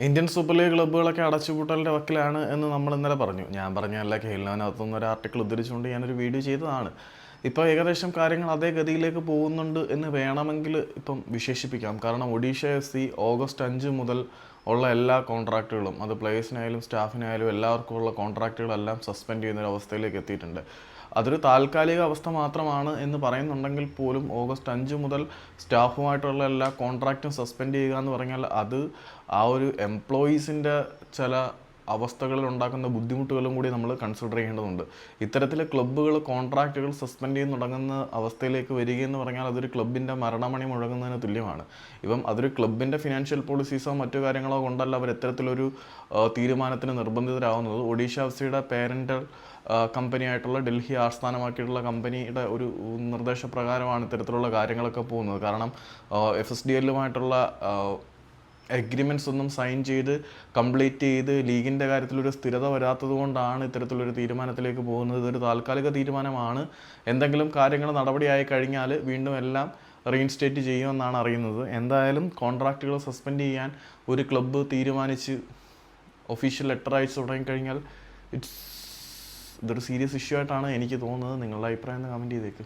Indian super league ക്ലബ്ബുകളൊക്കെ അടച്ചുപൂട്ടലിന്റെ വക്കിലാണ് എന്ന് നമ്മൾ ഇന്നലെ പറഞ്ഞു. ഞാൻ പറഞ്ഞല്ല കേരളത്തിനകത്തുനിന്ന് ഒരു ആർട്ടിക്കിൾ ഉദ്ധരിച്ചുകൊണ്ട് ഞാനൊരു വീഡിയോ ചെയ്തതാണ്. ഇപ്പോൾ ഏകദേശം കാര്യങ്ങൾ അതേ ഗതിയിലേക്ക് പോകുന്നുണ്ട് എന്ന് വേണമെങ്കിൽ ഇപ്പം വിശേഷിപ്പിക്കാം. കാരണം ഒഡീഷ എഫ് സി ഓഗസ്റ്റ് അഞ്ച് മുതൽ ഉള്ള എല്ലാ കോൺട്രാക്റ്റുകളും അത് പ്ലേയേഴ്സിനായാലും സ്റ്റാഫിനായാലും എല്ലാവർക്കും ഉള്ള കോൺട്രാക്റ്റുകളെല്ലാം സസ്പെൻഡ് ചെയ്യുന്ന ഒരു അവസ്ഥയിലേക്ക് എത്തിയിട്ടുണ്ട്. അതൊരു താൽക്കാലിക അവസ്ഥ മാത്രമാണ് എന്ന് പറയുന്നുണ്ടെങ്കിൽ പോലും ഓഗസ്റ്റ് അഞ്ച് മുതൽ സ്റ്റാഫുമായിട്ടുള്ള എല്ലാ കോൺട്രാക്റ്റും സസ്പെൻഡ് ചെയ്യുക എന്ന് പറഞ്ഞാൽ അത് ആ ഒരു എംപ്ലോയീസിന്റെ ചില അവസ്ഥകളിൽ ഉണ്ടാക്കുന്ന ബുദ്ധിമുട്ടുകളും കൂടി നമ്മൾ കൺസിഡർ ചെയ്യേണ്ടതുണ്ട്. ഇത്തരത്തിൽ ക്ലബ്ബുകൾ കോൺട്രാക്റ്റുകൾ സസ്പെൻഡ് ചെയ്ത് തുടങ്ങുന്ന അവസ്ഥയിലേക്ക് വരികയെന്ന് പറഞ്ഞാൽ അതൊരു ക്ലബിന്റെ മരണമണി മുഴങ്ങുന്നതിന് തുല്യമാണ്. ഇപ്പം അതൊരു ക്ലബിന്റെ ഫിനാൻഷ്യൽ പോളിസീസോ മറ്റു കാര്യങ്ങളോ കൊണ്ടല്ല അവർ ഇത്തരത്തിലൊരു തീരുമാനത്തിന് നിർബന്ധിതരാകുന്നത് ഒഡീഷ എഫ് സിയുടെ പേരന്റൽ കമ്പനിയായിട്ടുള്ള ഡൽഹി ആസ്ഥാനമാക്കിയിട്ടുള്ള കമ്പനിയുടെ ഒരു നിർദ്ദേശപ്രകാരമാണ് ഇത്തരത്തിലുള്ള കാര്യങ്ങളൊക്കെ പോകുന്നത്. കാരണം എഫ് എസ് ഡി എല്ലുമായിട്ടുള്ള എഗ്രിമെന്റ്സ് ഒന്നും സൈൻ ചെയ്ത് കംപ്ലീറ്റ് ചെയ്ത് ലീഗിന്റെ കാര്യത്തിലൊരു സ്ഥിരത വരാത്തത് കൊണ്ടാണ് ഇത്തരത്തിലൊരു തീരുമാനത്തിലേക്ക് പോകുന്നത്. ഇതൊരു താൽക്കാലിക തീരുമാനമാണ്. എന്തെങ്കിലും കാര്യങ്ങൾ നടപടിയായി കഴിഞ്ഞാൽ വീണ്ടും എല്ലാം റീഇൻസ്റ്റേറ്റ് ചെയ്യുമെന്നാണ് അറിയുന്നത്. എന്തായാലും കോൺട്രാക്റ്റുകൾ സസ്പെൻഡ് ചെയ്യാൻ ഒരു ക്ലബ്ബ് തീരുമാനിച്ച് ഒഫീഷ്യൽ ലെറ്റർ അയച്ചു തുടങ്ങിക്കഴിഞ്ഞാൽ ഇറ്റ്സ് ഇതൊരു സീരിയസ് ഇഷ്യൂ ആയിട്ടാണ് എനിക്ക് തോന്നുന്നത്. നിങ്ങളുടെ അഭിപ്രായം കമന്റ് ചെയ്തേക്ക്.